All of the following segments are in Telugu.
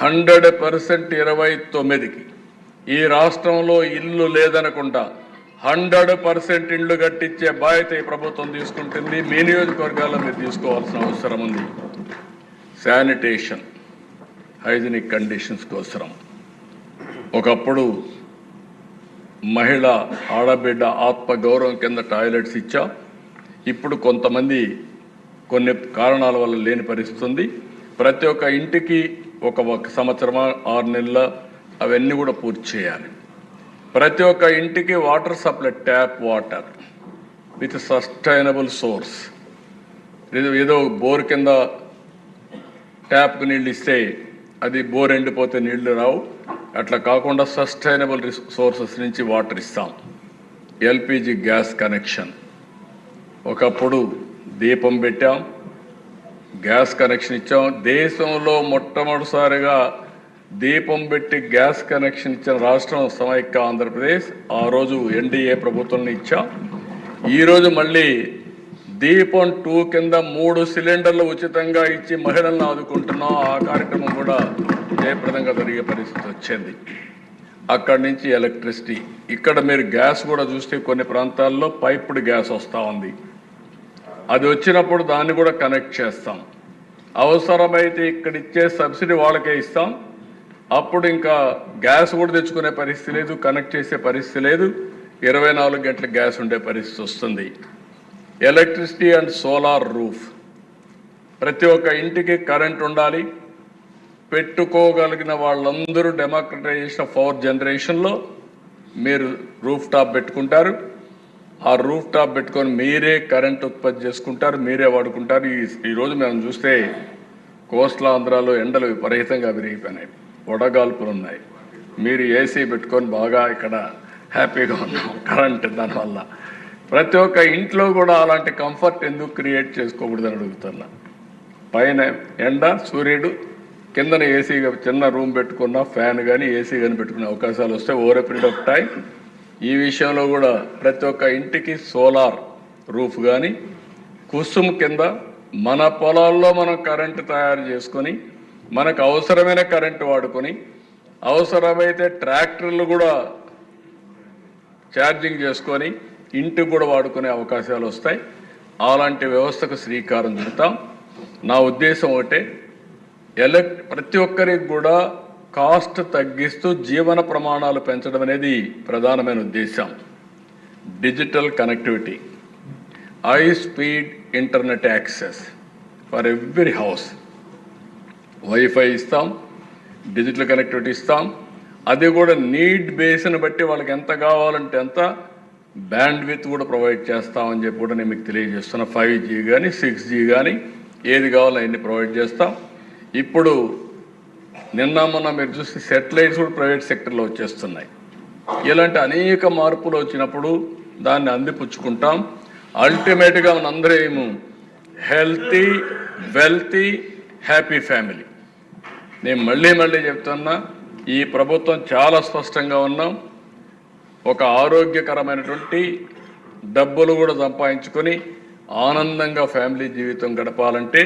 హండ్రెడ్ పర్సెంట్ ఇరవై తొమ్మిదికి. ఈ రాష్ట్రంలో ఇల్లు లేదనకుండా హండ్రెడ్ పర్సెంట్ ఇల్లు కట్టించే బాధ్యత ఈ ప్రభుత్వం తీసుకుంటుంది. మీ నియోజకవర్గాల్లో మీరు తీసుకోవాల్సిన అవసరం ఉంది. శానిటేషన్ హైజీనిక్ కండిషన్స్ కోసరం. ఒకప్పుడు మహిళ ఆడబిడ్డ ఆత్మగౌరవం కింద టాయిలెట్స్ ఇచ్చా. ఇప్పుడు కొంతమంది కొన్ని కారణాల వల్ల లేని పరిస్థితి ఉంది. ప్రతి ఒక్క ఇంటికి ఒక ఒక సంవత్సరమా ఆరు నెలల అవన్నీ కూడా పూర్తి చేయాలి. ప్రతి ఒక్క ఇంటికి water supply tap water with sustainable source. ఏదో బోర్ కింద ట్యాప్కి నీళ్ళు ఇస్తే అది బోర్ ఎండిపోతే నీళ్ళు రావు. అట్లా కాకుండా సస్టైనబుల్ సోర్సెస్ నుంచి వాటర్ ఇస్తాం. LPG gas connection. ఒకప్పుడు దీపం పెట్టాం. గ్యాస్ కనెక్షన్ ఇచ్చాం. దేశంలో మొట్టమొదటిసారిగా దీపం పెట్టి గ్యాస్ కనెక్షన్ ఇచ్చిన రాష్ట్రం సమైక్య ఆంధ్రప్రదేశ్. ఆ రోజు ఎన్డీఏ ప్రభుత్వం ఇచ్చాం. ఈరోజు మళ్ళీ దీపం టూ కింద మూడు సిలిండర్లు ఉచితంగా ఇచ్చి మహిళలను ఆదుకుంటున్నాం. ఆ కార్యక్రమం కూడా జయప్రదంగా జరిగే పరిస్థితి వచ్చింది. అక్కడి నుంచి ఎలక్ట్రిసిటీ. ఇక్కడ మీరు గ్యాస్ కూడా చూస్తే కొన్ని ప్రాంతాల్లో పైప్డ్ గ్యాస్ వస్తూ ఉంది. అది వచ్చినప్పుడు దాన్ని కూడా కనెక్ట్ చేస్తాం. అవసరమైతే ఇక్కడ ఇచ్చే సబ్సిడీ వాళ్ళకే ఇస్తాం. అప్పుడు ఇంకా గ్యాస్ కూడా తెచ్చుకునే పరిస్థితి లేదు కనెక్ట్ చేసే పరిస్థితి లేదు. ఇరవై నాలుగు గంటల గ్యాస్ ఉండే పరిస్థితి వస్తుంది. Electricity and solar roof. ప్రతి ఒక్క ఇంటికి కరెంట్ ఉండాలి. పెట్టుకోగలిగిన వాళ్ళందరూ డెమోక్రటైజేషన్ ఆఫ్ పవర్ జనరేషన్లో మీరు రూఫ్ టాప్ పెట్టుకుంటారు. ఆ రూఫ్ టాప్ పెట్టుకొని మీరే కరెంట్ ఉత్పత్తి చేసుకుంటారు మీరే వాడుకుంటారు. ఈ ఈరోజు మనం చూస్తే కోస్టల్ ఆంధ్రాలో ఎండలు విపరీతంగా విరిగిపోయినాయి. వడగాల్పులు ఉన్నాయి. మీరు ఏసీ పెట్టుకొని బాగా ఇక్కడ హ్యాపీగా ఉన్నాం కరెంట్ దానివల్ల. ప్రతి ఒక్క ఇంట్లో కూడా అలాంటి కంఫర్ట్ ఎందుకు క్రియేట్ చేసుకోకూడదని అడుగుతున్నా. పైన ఎండ సూర్యుడు కిందన ఏసీగా చిన్న రూమ్ పెట్టుకున్న ఫ్యాన్ కానీ ఏసీ కానీ పెట్టుకునే అవకాశాలు వస్తే ఓవర్ పీరియడ్ ఆఫ్ టైం ఈ విషయంలో కూడా ప్రతి ఒక్క ఇంటికి సోలార్ రూఫ్ కానీ కుసుమ్ కింద మన పొలాల్లో మనం కరెంటు తయారు చేసుకొని మనకు అవసరమైన కరెంటు వాడుకొని అవసరమైతే ట్రాక్టర్లు కూడా ఛార్జింగ్ చేసుకొని ఇంటికి కూడా వాడుకునే అవకాశాలు వస్తాయి. అలాంటి వ్యవస్థకు శ్రీకారం చుడతాం. నా ఉద్దేశం ఒకటే ఎలక్ ప్రతి ఒక్కరికి కూడా కాస్ట్ తగ్గిస్తూ జీవన ప్రమాణాలు పెంచడం అనేది ప్రధానమైన ఉద్దేశం digital connectivity. High speed internet access for every house. Wifi ఇస్తాం డిజిటల్ కనెక్టివిటీ ఇస్తాం. అది కూడా నీడ్ బేస్ని బట్టి వాళ్ళకి ఎంత కావాలంటే ఎంత బ్యాండ్ విత్ కూడా ప్రొవైడ్ చేస్తామని చెప్పి కూడా నేను మీకు తెలియజేస్తున్నా. ఫైవ్ జీ కానీ సిక్స్ జీ కానీ ఏది కావాలో అవన్నీ ప్రొవైడ్ చేస్తాం. ఇప్పుడు నిన్న మొన్న మీరు చూసి సెటిలైట్స్ కూడా ప్రైవేట్ సెక్టర్లో వచ్చేస్తున్నాయి. ఇలాంటి అనేక మార్పులు వచ్చినప్పుడు దాన్ని అందిపుచ్చుకుంటాం. అల్టిమేట్గా ఏమో హెల్తీ వెల్తీ హ్యాపీ ఫ్యామిలీ నేను మళ్ళీ మళ్ళీ చెప్తున్నా ఈ ప్రభుత్వం చాలా స్పష్టంగా ఉన్నాం. ఒక ఆరోగ్యకరమైనటువంటి డబ్బులు కూడా సంపాదించుకొని ఆనందంగా ఫ్యామిలీ జీవితం గడపాలంటే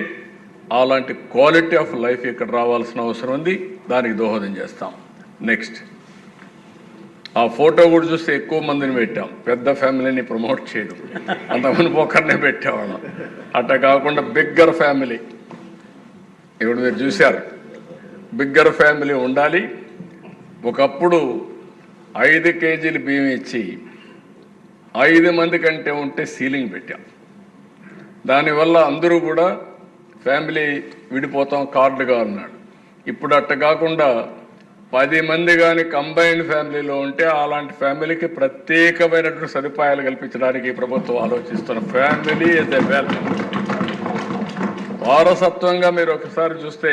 అలాంటి క్వాలిటీ ఆఫ్ లైఫ్ ఇక్కడ రావాల్సిన అవసరం ఉంది. దానికి దోహదం చేస్తాం. నెక్స్ట్ ఆ ఫోటో కూడా చూస్తే ఎక్కువ మందిని పెట్టాం. పెద్ద ఫ్యామిలీని ప్రమోట్ చేయడం. అంతమంది ఒకరినే పెట్టేవాళ్ళం. అట్లా కాకుండా బిగ్గర్ ఫ్యామిలీ ఇప్పుడు మీరు చూశారు. బిగ్గర్ ఫ్యామిలీ ఉండాలి. ఒకప్పుడు ఐదు కేజీలు బియ్యం ఇచ్చి ఐదు మంది కంటే ఉంటే సీలింగ్ పెట్టాం. దానివల్ల అందరూ కూడా ఫ్యామిలీ విడిపోతాం కార్డుగా ఉన్నాడు ఇప్పుడు అట్ట కాకుండా పది మంది కానీ కంబైన్డ్ ఫ్యామిలీలో ఉంటే అలాంటి ఫ్యామిలీకి ప్రత్యేకమైనటువంటి సదుపాయాలు కల్పించడానికి ప్రభుత్వం ఆలోచిస్తున్న ఫ్యామిలీ ఇస్ ఎ వారసత్వంగా మీరు ఒకసారి చూస్తే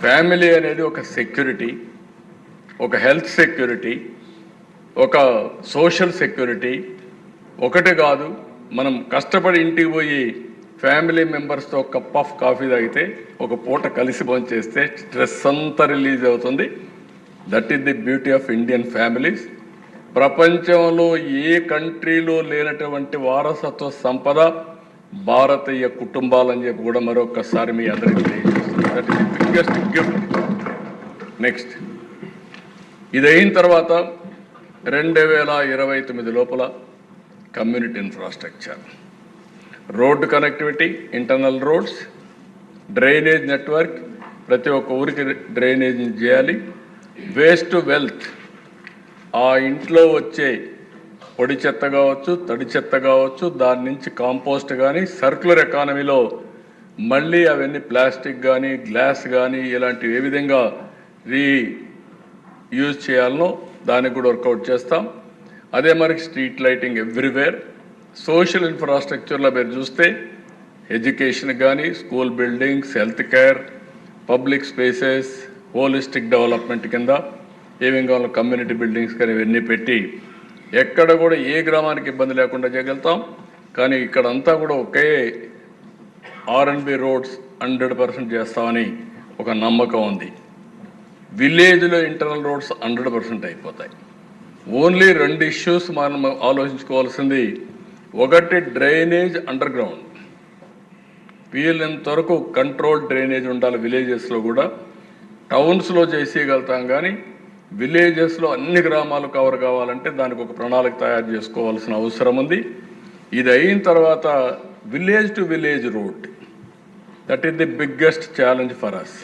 ఫ్యామిలీ అనేది ఒక సెక్యూరిటీ ఒక హెల్త్ సెక్యూరిటీ ఒక సోషల్ సెక్యూరిటీ. ఒకటి కాదు మనం కష్టపడి ఇంటికి పోయి ఫ్యామిలీ మెంబర్స్తో ఒక కప్ ఆఫ్ కాఫీ తాగితే ఒక పూట కలిసి చేస్తే స్ట్రెస్ అంతా రిలీజ్ అవుతుంది. That is the beauty of Indian families ప్రపంచంలో ఏ కంట్రీలో లేనటువంటి వారసత్వ సంపద భారతీయ కుటుంబాలని చెప్పి కూడా మరొకసారి మీ అందరికీ తెలియజేస్తుంది that is the biggest gift next ఇది అయిన తర్వాత రెండు వేల ఇరవై తొమ్మిది లోపల community infrastructure road connectivity internal roads drainage network ప్రతి ఒక్క ఊరికి డ్రైనేజ్ చేయాలి. Waste wealth. ఆ ఇంట్లో వచ్చే పొడి చెత్త కావచ్చు తడి చెత్త కావచ్చు దాని నుంచి కాంపోస్ట్ కానీ సర్క్యులర్ ఎకానమీలో మళ్ళీ అవన్నీ ప్లాస్టిక్ కానీ గ్లాస్ కానీ ఇలాంటివి ఏ విధంగా రీ యూజ్ చేయాలనో దానికి కూడా వర్కౌట్ చేస్తాం. అదే మరి స్ట్రీట్ లైటింగ్ ఎవ్రీవేర్. సోషల్ ఇన్ఫ్రాస్ట్రక్చర్లో మీరు చూస్తే ఎడ్యుకేషన్ కానీ school buildings health care public spaces holistic development కింద ఏమేం కావాలో కమ్యూనిటీ బిల్డింగ్స్ కానీ ఇవన్నీ పెట్టి ఎక్కడ కూడా ఏ గ్రామానికి ఇబ్బంది లేకుండా చేయగలుగుతాం. కానీ ఇక్కడ అంతా కూడా ఒకే ఆర్ఎన్బి రోడ్స్ హండ్రెడ్ పర్సెంట్ చేస్తామని ఒక నమ్మకం ఉంది. విలేజ్లో ఇంటర్నల్ రోడ్స్ హండ్రెడ్ పర్సెంట్ అయిపోతాయి. ఓన్లీ రెండు ఇష్యూస్ మనం ఆలోచించుకోవాల్సింది ఒకటి డ్రైనేజ్ అండర్ గ్రౌండ్ వీలైనంత వరకు కంట్రోల్ డ్రైనేజ్ ఉండాలి విలేజెస్లో కూడా. టౌన్స్లో చేసేయగలుగుతాం కానీ విలేజెస్లో అన్ని గ్రామాలు కవర్ కావాలంటే దానికి ఒక ప్రణాళిక తయారు చేసుకోవాల్సిన అవసరం ఉంది. ఇది అయిన తర్వాత village to village road that is the biggest challenge for us